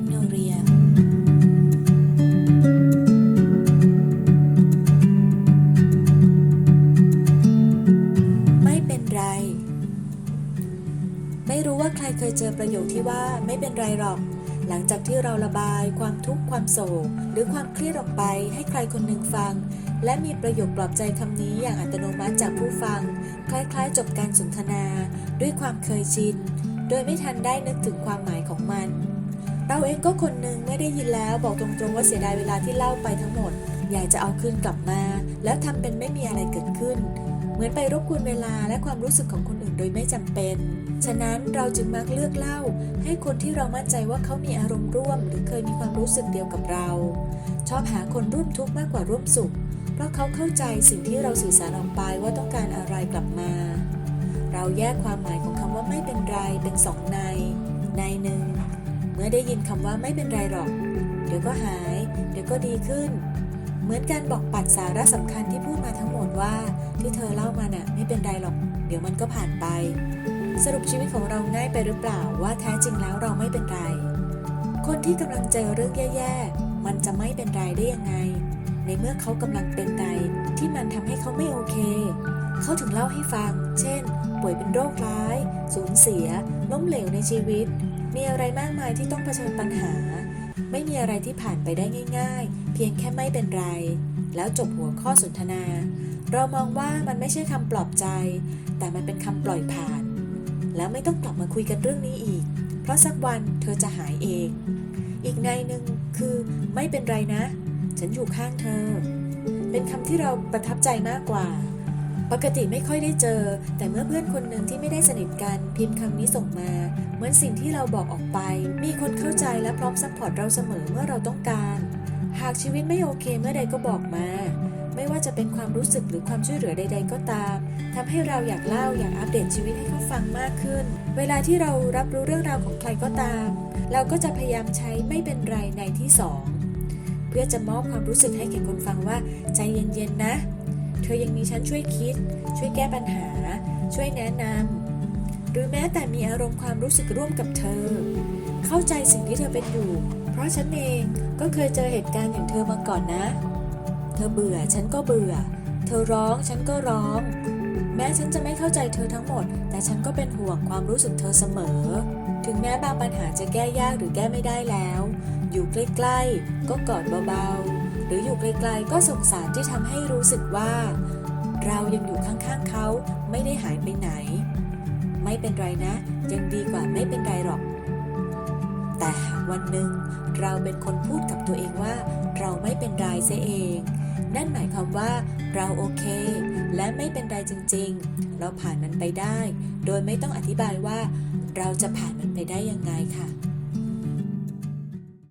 นโนเรียไม่เป็นไร ไม่รู้ว่าใครเคยเจอประโยคที่ว่าไม่เป็นไรหรอก หลังจากที่เราระบายความทุกข์ความโศก หรือความเครียดออกไปให้ใครคนหนึ่งฟัง และมีประโยคปลอบใจคำนี้อย่างอัตโนมัติจากผู้ฟัง คล้ายๆ จบการสนทนา ด้วยความเคยชินโดยไม่ทันได้นึกถึงความหมายของมัน เราเองก็คนหนึ่งไม่ได้ยินแล้วบอกตรงๆว่าเสียดายเวลาที่เล่าไปทั้งหมด อยากจะเอาคืนกลับมา แล้วทำเป็นไม่มีอะไรเกิดขึ้น เหมือนไปรบกวนเวลาและความรู้สึกของคนอื่นโดยไม่จำเป็น ฉะนั้นเราจึงมักเลือกเล่า ให้คนที่เรามั่นใจว่าเขามีอารมณ์ร่วม หรือเคยมีความรู้สึกเดียวกับเรา ชอบหาคนร่วมทุกข์มากกว่าร่วมสุข เพราะเขาเข้าใจสิ่งที่เราสื่อสารออกไปว่าต้องการอะไรกลับมา เราแยกความหมายของคำว่าไม่เป็นไรเป็นสองใน ในหนึ่ง มื่อได้ยินคำว่าไม่เป็นไรหรอก เดี๋ยวก็หาย เดี๋ยวก็ดีขึ้น เหมือนการบอกปัดสาระสำคัญที่พูดมาทั้งหมดว่า ที่เธอเล่ามาน่ะ ไม่เป็นไรหรอก เดี๋ยวมันก็ผ่านไป สรุปชีวิตของเราง่ายไปหรือเปล่าว่าแท้จริงแล้วเราไม่เป็นไร คนที่กำลังเจอเรื่องแย่ๆ มันจะไม่เป็นไรได้ยังไง ในเมื่อเขากำลังเป็นไรที่มันทำให้เขาไม่โอเค เขาถึงเล่าให้ฟัง เช่น ป่วยเป็นโรคร้าย สูญเสีย ล้มเหลวในชีวิต มีอะไรมากมายที่ต้องเผชิญปัญหา ไม่มีอะไรที่ผ่านไปได้ง่าย ๆ เพียงแค่ไม่เป็นไร แล้วจบหัวข้อสนทนา เรามองว่ามันไม่ใช่คำปลอบใจ แต่มันเป็นคำปล่อยผ่าน แล้วไม่ต้องกลับมาคุยกันเรื่องนี้อีก เพราะสักวันเธอจะหายเอง อีกในหนึ่งคือไม่เป็นไรนะ ฉันอยู่ข้างเธอ เป็นคำที่เราประทับใจมากกว่า ปกติไม่ค่อยได้เจอ แต่เมื่อเพื่อนคนหนึ่งที่ไม่ได้สนิทกันพิมพ์คำนี้ส่งมา เหมือนสิ่งที่เราบอกออกไป มีคนเข้าใจและพร้อมซัพพอร์ตเราเสมอเมื่อเราต้องการ หากชีวิตไม่โอเคเมื่อใดก็บอกมา ไม่ว่าจะเป็นความรู้สึกหรือความช่วยเหลือใด ๆ ก็ตามทำให้เราอยากเล่าอยากอัปเดตชีวิตให้เขาฟังมากขึ้น เวลาที่เรารับรู้เรื่องราวของใครก็ตาม เราก็จะพยายามใช้ไม่เป็นไรในที่สองเพื่อจะมอบความรู้สึกให้แก่คนฟังว่าใจเย็นๆนะ เธอยังมีฉันช่วยคิด ช่วยแก้ปัญหา ช่วยแนะนำหรือแม้แต่มีอารมณ์ความรู้สึกร่วมกับเธอ เข้าใจสิ่งที่เธอเป็นอยู่ เพราะฉันเองก็เคยเจอเหตุการณ์อย่างเธอมาก่อนนะ เธอเบื่อฉันก็เบื่อ เธอร้องฉันก็ร้อง แม้ฉันจะไม่เข้าใจเธอทั้งหมด แต่ฉันก็เป็นห่วงความรู้สึกเธอเสมอ ถึงแม้บางปัญหาจะแก้ยากหรือแก้ไม่ได้แล้ว อยู่ใกล้ๆ ก็กอดเบาๆ หรืออยู่ไกลๆก็สงสารที่ทำให้รู้สึกว่า เรายังอยู่ข้างๆเขาไม่ได้หายไปไหน ไม่เป็นไรนะ ยังดีกว่าไม่เป็นไรหรอก แต่หากวันหนึ่งเราเป็นคนพูดกับตัวเองว่า เราไม่เป็นไรเสียเอง นั่นหมายความว่าเราโอเค และไม่เป็นไรจริงๆ เราผ่านมันไปได้ โดยไม่ต้องอธิบายว่า เราจะผ่านมันไปได้ยังไงค่ะ